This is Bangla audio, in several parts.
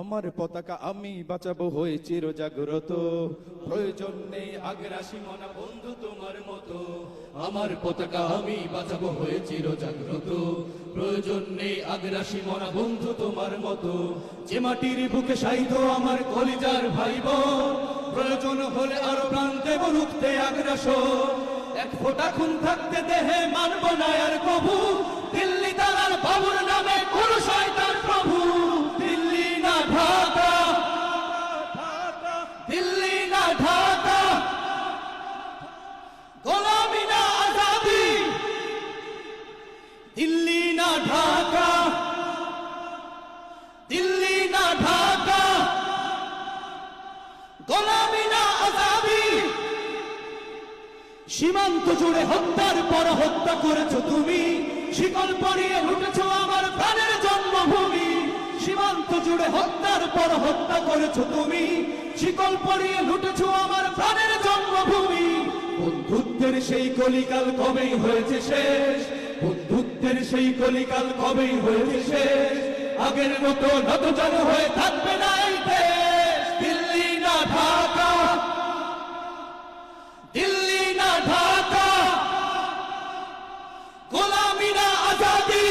আমার পতাকা আমি বাঁচাবো হয়ে চির জাগ্রত প্রয়োজন নেই আগ্রাসী মনা বন্ধু তোমার মতো। আমার পতাকা আমি বাঁচাবো হয়ে চির জাগ্রত প্রয়োজন নেই আগ্রাসী মনা বন্ধু তোমার মতো। যে মাটির বুকে সাইদ আমার কলিজার ভাই বোন প্রয়োজন হলে আরও প্রাণ দেব রুখতে আগ্রাস এক ফোঁটা খুন থাকতে দেহে মানব না আর কবু। দিল্লি তালার বাবুর নামে কোন শয়তান দিল্লি না ঢাকা। দিল্লি না ঢাকা। গোলামি না আজাদি। সীমান্ত জুড়ে হত্যার পর হত্যা করেছ তুমি। শিকল পরিয়ে লুটেছো আমার প্রাণের জন্মভূমি। সীমান্ত জুড়ে হত্যার পর হত্যা করেছ তুমি। শিকল পরিয়ে লুটেছো আমার প্রাণের সেই কলিকাল কবেই হয়েছে শেষ? বন্ধুত্বের সেই কলিকাল কবেই হয়েছে শেষ? আগের মতো হয়ে থাকবে না দিল্লি না ঢাকা। দিল্লি না ঢাকা। গোলামি না আজাদি।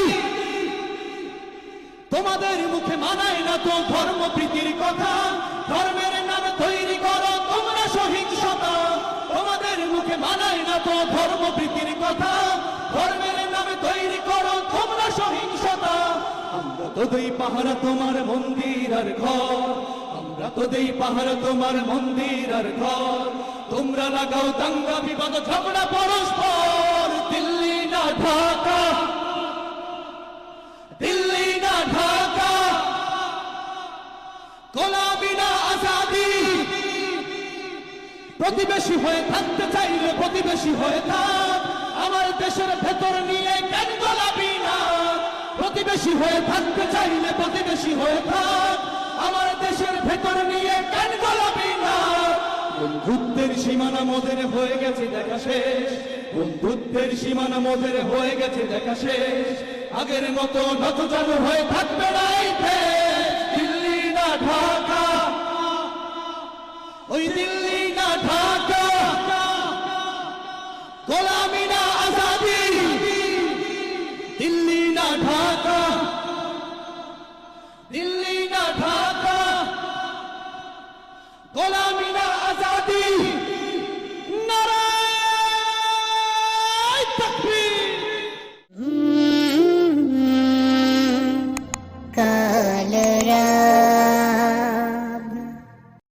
তোমাদের মুখে মানায় না তো ধর্ম প্রীতির কথা। ধর্ম প্রীতির কথা, ধর্মের নামে তৈরি করো তোমরা সহিংসতা। আমরা তো দুই পাহারা তোমার মন্দির আর ঘর। আমরা তো দেই পাহাড় তোমার মন্দির আর ঘর। তোমরা লাগাও দাঙ্গা বিবাদ, ঝগড়া পরস্পর। দিল্লি না ঢাকা। দিল্লি না ঢাকা। গোলামি না আজাদি প্রতিবেশী হয়ে থাকতে চাইলে প্রতিবেশী হয়ে থাক। আমার দেশের ভেতর নিয়ে কেন গোলাপি না? প্রতিবেশী হয়ে থাকতে চাইলে প্রতিবেশী হয়ে থাক। আমার দেশের ভেতর নিয়ে কেন গোলাপি না? বন্ধুত্বের সীমানা মোদের হয়ে গেছে, দেখা শেষ। বন্ধুত্বের সীমানা মোদের হয়ে গেছে, দেখা শেষ। আগের মতো নত চালু হয়ে থাকবে না দিল্লি না ঢাকা